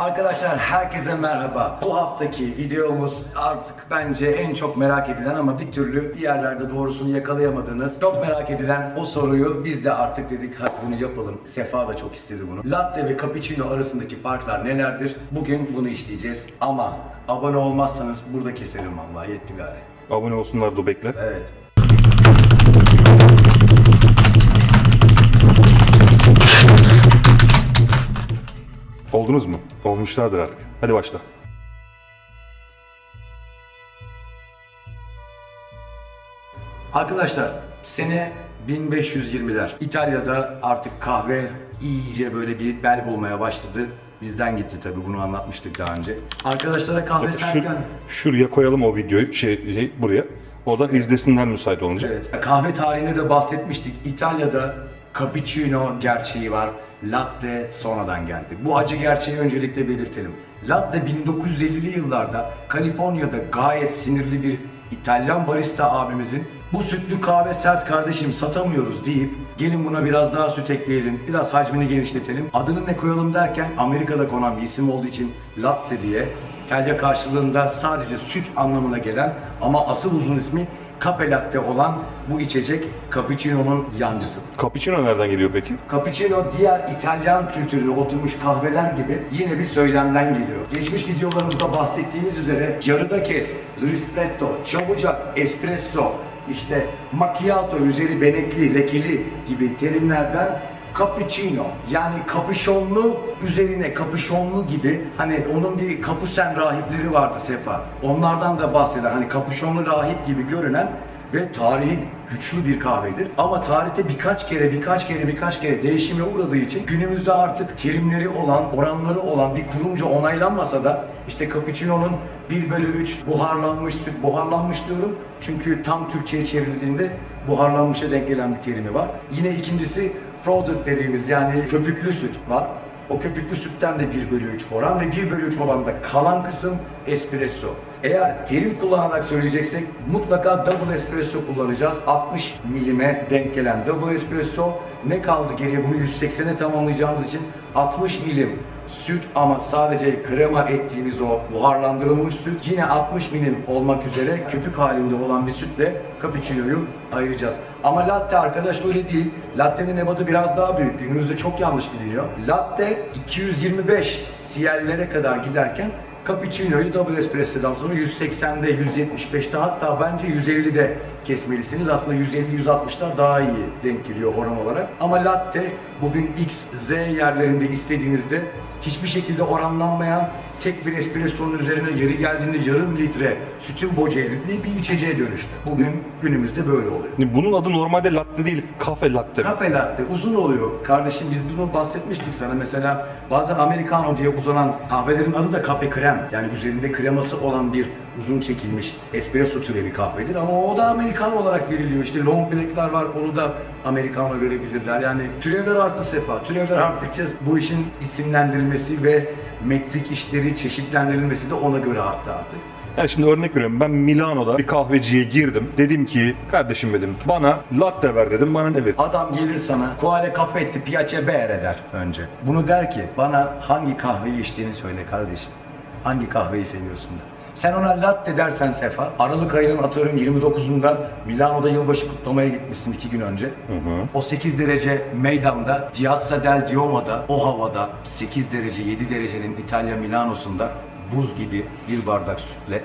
Arkadaşlar herkese merhaba. Bu haftaki videomuz artık bence en çok merak edilen ama bir türlü bir yerlerde doğrusunu yakalayamadığınız çok merak edilen o soruyu biz de artık dedik hadi bunu yapalım. Sefa da çok istedi bunu. Latte ve cappuccino arasındaki farklar nelerdir? Bugün bunu işleyeceğiz. Ama abone olmazsanız burada keserim vallahi yetti gari. Abone olsunlar Dubek'le. Evet. Oldunuz mu? Olmuşlardır artık. Hadi başla. Arkadaşlar sene 1520'ler. İtalya'da artık kahve iyice böyle bir bel bulmaya başladı. Bizden gitti tabii bunu anlatmıştık daha önce. Arkadaşlara kahve Şu, serken... şuraya koyalım o videoyu şey, şey buraya. Oradan izlesinler müsait olunca. Evet. Kahve tarihinde de bahsetmiştik. İtalya'da cappuccino gerçeği var. Latte sonradan geldi. Bu acı gerçeği öncelikle belirtelim. Latte 1950'li yıllarda Kaliforniya'da gayet sinirli bir İtalyan barista abimizin bu sütlü kahve sert kardeşim satamıyoruz deyip gelin buna biraz daha süt ekleyelim, biraz hacmini genişletelim, adını ne koyalım derken Amerika'da konan bir isim olduğu için latte diye İtalya karşılığında sadece süt anlamına gelen ama asıl uzun ismi cafe latte olan bu içecek cappuccino'nun yancısıdır. Cappuccino nereden geliyor peki? Cappuccino diğer İtalyan kültürüne oturmuş kahveler gibi yine bir söylemden geliyor. Geçmiş videolarımızda bahsettiğimiz üzere yarıda kes, ristretto, çabucak, espresso, işte macchiato, üzeri benekli, lekeli gibi terimlerden cappuccino yani kapüşonlu üzerine kapüşonlu gibi hani onun bir kapusen rahipleri vardı Sefa. Onlardan da bahseden hani kapüşonlu rahip gibi görünen ve tarihi güçlü bir kahvedir. Ama tarihte birkaç kere, birkaç kere, birkaç kere değişime uğradığı için günümüzde artık terimleri olan, oranları olan bir kurumca onaylanmasa da işte cappuccino'nun 1 bölü 3 buharlanmış süt, buharlanmış diyorum çünkü tam Türkçe'ye çevrildiğinde buharlanmışa denk gelen bir terimi var. Yine ikincisi frothed dediğimiz yani köpüklü süt var. O köpüklü sütten de 1 bölü 3 oran ve 1 bölü 3 oranda kalan kısım espresso. Eğer terim kullanarak söyleyeceksek mutlaka double espresso kullanacağız. 60 milime denk gelen double espresso. Ne kaldı geriye bunu 180'e tamamlayacağımız için 60 milim süt ama sadece krema ettiğimiz o buharlandırılmış süt yine 60 milim olmak üzere köpük halinde olan bir sütle cappuccino'yu ayıracağız. Ama latte arkadaş öyle değil. Latte'nin ebadı biraz daha büyük. Günümüzde çok yanlış biliniyor. Latte 225 CL'lere kadar giderken Cappuccino'yu double espresso'dan sonra 180'de, 175'te hatta bence 150'de kesmelisiniz. Aslında 150-160'lar daha iyi denk geliyor oran olarak. Ama latte bugün X, Z yerlerinde istediğinizde hiçbir şekilde oranlanmayan tek bir espresso'nun üzerine yeri geldiğinde yarım litre sütün boca erittiği bir içeceğe dönüştü. Bugün günümüzde böyle oluyor. Bunun adı normalde latte değil, kafe latte. Kafe latte uzun oluyor. Kardeşim biz bunu bahsetmiştik sana. Mesela bazen americano diye uzanan kahvelerin adı da kafe krem. Yani üzerinde kreması olan bir uzun çekilmiş espresso türevi bir kahvedir. Ama o da americano olarak veriliyor. İşte long black'ler var onu da americano görebilirler. Yani türevler arttı sefa. Türevler arttıkça bu işin isimlendirilmesi ve metrik işleri çeşitlendirilmesi de ona göre arttı artık. Yani şimdi örnek veriyorum ben Milano'da bir kahveciye girdim. Dedim ki kardeşim dedim bana latte ver dedim bana ne ver? Adam gelir sana Quale Caffetti Piace Bere der önce. Bunu der ki bana hangi kahveyi içtiğini söyle kardeşim. Hangi kahveyi seviyorsun der. Sen ona latte dersen Sefa, Aralık ayının atıyorum 29'unda Milano'da yılbaşı kutlamaya gitmişsin iki gün önce. O 8 derece meydanda, Piazza del Duomo'da, o havada 8 derece 7 derecenin İtalya Milano'sunda buz gibi bir bardak sütle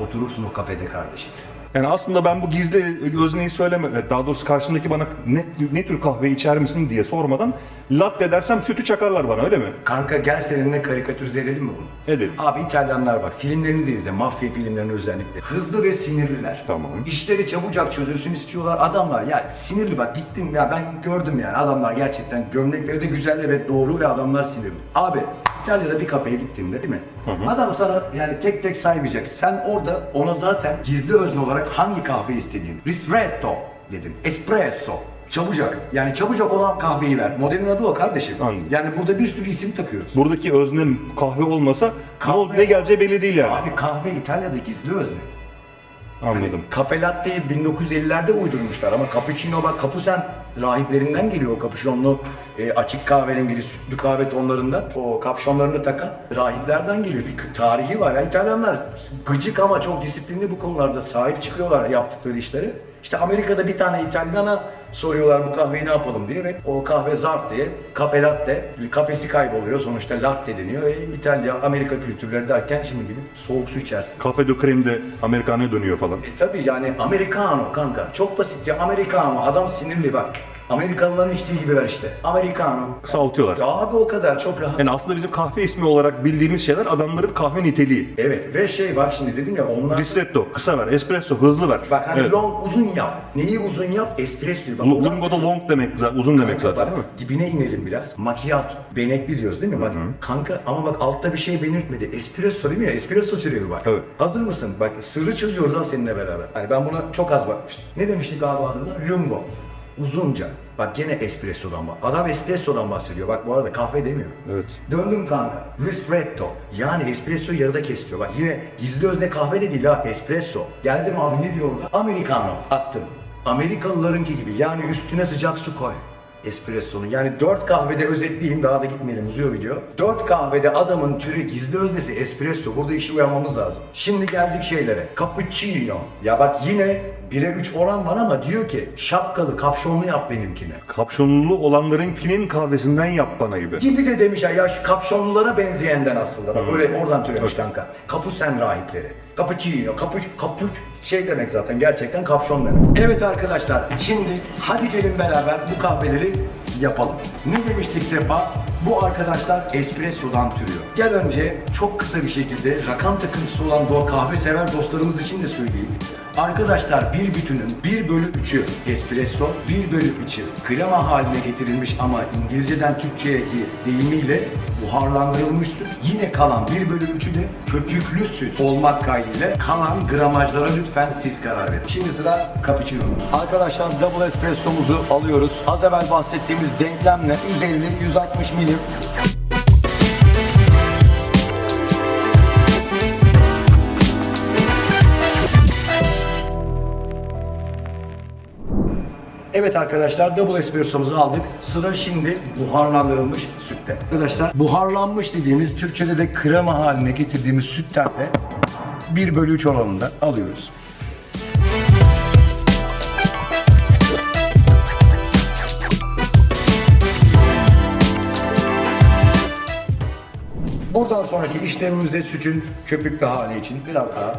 oturursun o kafede kardeşim. Yani aslında ben bu gizli özneyi söyleme, daha doğrusu karşımdaki bana ne, ne tür kahve içer misin diye sormadan latte dersem sütü çakarlar bana öyle mi? Kanka gel seninle karikatürize edelim mi bunu? Edelim. Abi İtalyanlar bak filmlerini de izle mafya filmlerini özellikle. Hızlı ve sinirliler. Tamam. İşleri çabucak çözülsün istiyorlar. Adamlar ya sinirli bak gittim ya ben gördüm yani adamlar gerçekten gömlekleri de güzel evet doğru ve adamlar sinirli. Abi İtalya'da bir kafeye gittiğimde değil mi? Adam sana yani tek tek saymayacak. Sen orada ona zaten gizli özne olarak hangi kahve istediğini. Ristretto dedin. Espresso. Çabucak. Yani çabucak olan kahveyi ver. Modelin adı o kardeşim. Anladım. Yani burada bir sürü isim takıyoruz. Buradaki öznem kahve olmasa Kahve- ne, ol- ne geleceği belli değil yani. Abi kahve İtalya'da gizli özne. Anladım. Kafe latte'yi 1950'lerde uydurmuşlar ama cappuccino bak kapusen rahiplerinden geliyor o kapüşonlu e, açık kahverengili sütlü kahve tonlarında o kapşonlarını takan rahiplerden geliyor. Bir tarihi var. Ya İtalyanlar gıcık ama çok disiplinli bu konularda sahip çıkıyorlar yaptıkları işleri. İşte Amerika'da bir tane İtalyana soruyorlar bu kahveyi ne yapalım diye ve o kahve zart diye kafe latte kafesi kayboluyor sonuçta latte deniyor. E, İtalya Amerika kültürleri derken şimdi gidip soğuk su içersin. Kafe de kremde Amerikan'a dönüyor falan. E tabi yani Americano kanka. Çok basit ya Americano. Adam sinirli bak. Amerikalıların içtiği gibi ver işte. Americano. Kısaltıyorlar. Ya abi o kadar çok rahat. Yani aslında bizim kahve ismi olarak bildiğimiz şeyler adamların kahve niteliği. Evet ve şey bak şimdi dedim ya onlar... Ristretto, kısa ver, espresso, hızlı ver. Bak hani Evet. long uzun yap. Neyi uzun yap? Espresso. Bak, L- onlar- Lungo da long demek, uzun demek zaten Bak? Dibine inelim biraz. Macchiato. Benekli diyoruz değil mi? Bak, kanka ama bak altta bir şey belirtmedi. Espresso değil mi ya? Espresso türevi bak. Evet. Hazır mısın? Bak sırrı çözüyoruz ha seninle beraber. Hani ben buna çok az bakmıştım. Ne demiştik abi adına? Lungo. Uzunca. Bak gene espressodan bak. Adam espressodan bahsediyor. Bak bu arada kahve demiyor. Evet. Döndüm kanka. Ristretto. Yani espresso yarıda kesiyor. Bak yine gizli özne kahve de değil ha. Espresso. Geldim abi ne diyor orada? Americano. Attım. Amerikalılarınki gibi. Yani üstüne sıcak su koy. Espresso'nun. Yani dört kahvede özetleyeyim daha da gitmeyelim uzuyor video. Dört kahvede adamın türü gizli öznesi espresso. Burada işi uyanmamız lazım. Şimdi geldik şeylere. Cappuccino. Ya bak yine 1'e 3 oran var ama diyor ki şapkalı kapşonlu yap benimkine. Kapşonlu olanlarınkinin kahvesinden yap bana gibi. Gibi de demiş ya, ya şu kapşonlulara benzeyenden aslında. Bak öyle oradan türemiş kanka. Kapusen rahipleri. Cappuccino, kapuç, kapuç şey demek zaten gerçekten kapşon demek. Evet arkadaşlar şimdi hadi gelin beraber bu kahveleri yapalım. Ne demiştik Sefa? Bu arkadaşlar espressodan türüyor. Gel önce çok kısa bir şekilde rakam takıntısı olan bu kahve sever dostlarımız için de söyleyeyim. Arkadaşlar bir bütünün 1 bölü 3'ü espresso, 1 bölü 3'ü krema haline getirilmiş ama İngilizceden Türkçe'deki deyimiyle buharlandırılmış süt. Yine kalan 1 bölü 3'ü de köpüklü süt olmak kaydıyla kalan gramajlara lütfen siz karar verin. Şimdi sıra cappuccino'da. Arkadaşlar double espressomuzu alıyoruz. Az evvel bahsettiğimiz denklemle 150-160 milim Evet arkadaşlar double espressomuzu aldık. Sıra şimdi buharlandırılmış sütte. Arkadaşlar buharlanmış dediğimiz Türkçe'de de krema haline getirdiğimiz sütten de 1 bölü 3 oranında alıyoruz. Buradan sonraki işlemimizde sütün köpüklü hali için biraz daha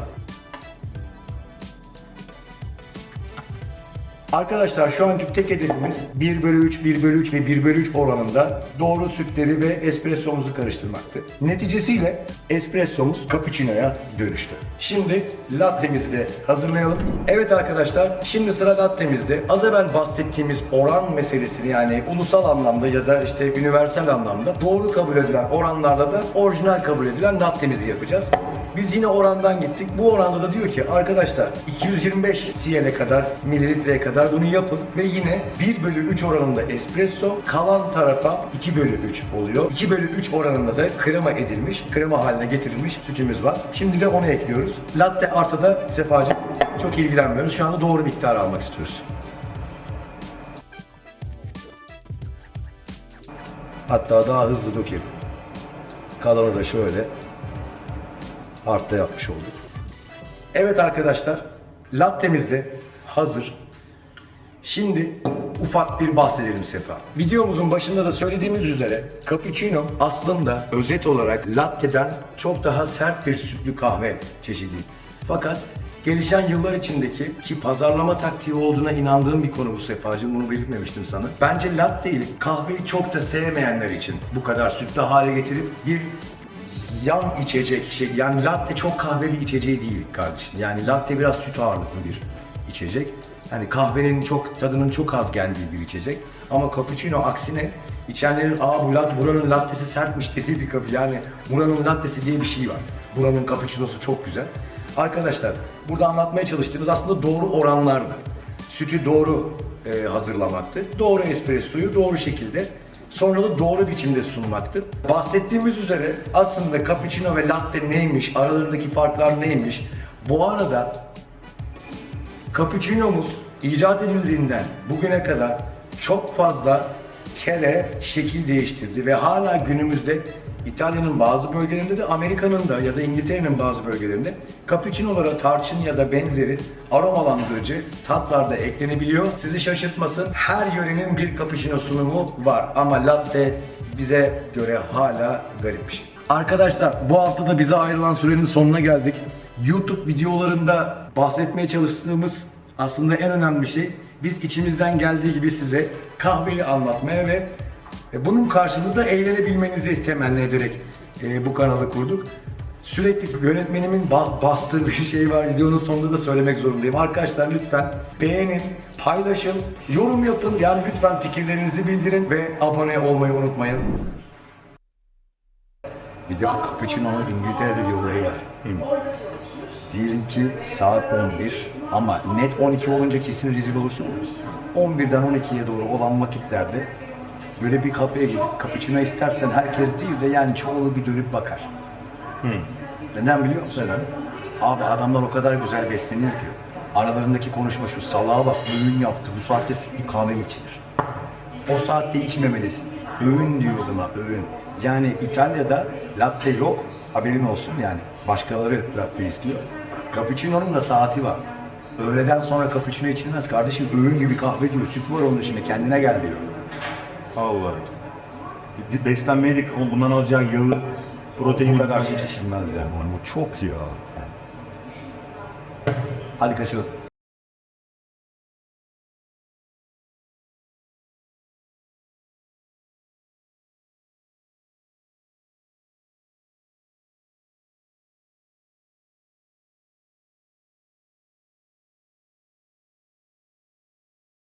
Arkadaşlar şu anki tek hedefimiz 1 bölü 3, 1 bölü 3 ve 1 bölü 3 oranında doğru sütleri ve espressomuzu karıştırmaktı. Neticesiyle espressomuz cappuccino'ya dönüştü. Şimdi lattemizi de hazırlayalım. Evet arkadaşlar şimdi sıra lattemizde. Az evvel bahsettiğimiz oran meselesini yani ulusal anlamda ya da işte universal anlamda doğru kabul edilen oranlarda da orijinal kabul edilen lattemizi yapacağız. Biz yine orandan gittik. Bu oranda da diyor ki arkadaşlar 225 CL'e kadar, mililitreye kadar bunu yapın ve yine 1 bölü 3 oranında espresso, kalan tarafa 2 bölü 3 oluyor. 2 bölü 3 oranında da krema edilmiş, krema haline getirilmiş sütümüz var. Şimdi de onu ekliyoruz. Latte artı da sefacı çok ilgilenmiyoruz. Şu anda doğru miktar almak istiyoruz. Hatta daha hızlı dökelim. Kalanı da şöyle artta yapmış olduk. Evet arkadaşlar, lattemiz de hazır. Şimdi ufak bir bahsedelim Sefa. Videomuzun başında da söylediğimiz üzere cappuccino aslında özet olarak latte'den çok daha sert bir sütlü kahve çeşidi. Fakat gelişen yıllar içindeki ki pazarlama taktiği olduğuna inandığım bir konu bu Sefacığım bunu belirtmemiştim sana. Bence latte'yi kahveyi çok da sevmeyenler için bu kadar sütlü hale getirip bir yan içecek şey yani latte çok kahve bir içeceği değil kardeşim. Yani latte biraz süt ağırlıklı bir içecek. Yani kahvenin çok tadının çok az geldiği bir içecek. Ama cappuccino aksine içenlerin aa bu lat, buranın lattesi sertmiş dediği bir kapı. Yani buranın lattesi diye bir şey var. Buranın cappuccinosu çok güzel. Arkadaşlar burada anlatmaya çalıştığımız aslında doğru oranlardı. Sütü doğru e, hazırlamaktı. Doğru espressoyu doğru şekilde sonra da doğru biçimde sunmaktır. Bahsettiğimiz üzere aslında cappuccino ve latte neymiş, aralarındaki farklar neymiş? Bu arada cappuccino'muz icat edildiğinden bugüne kadar çok fazla kere şekil değiştirdi ve hala günümüzde İtalya'nın bazı bölgelerinde de Amerika'nın da ya da İngiltere'nin bazı bölgelerinde cappuccino'lara tarçın ya da benzeri aromalandırıcı tatlar da eklenebiliyor. Sizi şaşırtmasın her yörenin bir cappuccino sunumu var ama latte bize göre hala garip bir şey. Arkadaşlar bu hafta da bize ayrılan sürenin sonuna geldik. YouTube videolarında bahsetmeye çalıştığımız aslında en önemli şey biz içimizden geldiği gibi size kahveyi anlatmaya ve e, bunun karşılığında eğlenebilmenizi temenni ederek e, bu kanalı kurduk. Sürekli yönetmenimin ba- bastırdığı şey var videonun sonunda da söylemek zorundayım. Arkadaşlar lütfen beğenin, paylaşın, yorum yapın. Yani lütfen fikirlerinizi bildirin ve abone olmayı unutmayın. Bir de bu Cappuccino'nun İngiltere'de bir olayı var. Diyelim ki saat 11 ama net 12 olunca kesin rezil olursun. 11'den 12'ye doğru olan vakitlerde böyle bir kafeye gidip cappuccino istersen herkes değil de yani çoğunu bir dönüp bakar. Neden biliyor musun? Abi adamlar o kadar güzel besleniyor ki. Aralarındaki konuşma şu salağa bak öğün yaptı bu saatte sütlü kahve içilir? O saatte içmemelisin. Öğün diyor buna öğün. Yani İtalya'da latte yok haberin olsun yani. Başkaları latte istiyor. Cappuccino'nun da saati var. Öğleden sonra cappuccino içilmez kardeşim. Öğün gibi kahve diyor. Süt var onun içinde kendine gel diyor. Allah. Beslenmeye de bundan alacağı yağı, protein Bu kadar süt içilmez yani. Bu çok ya. Hadi kaçalım.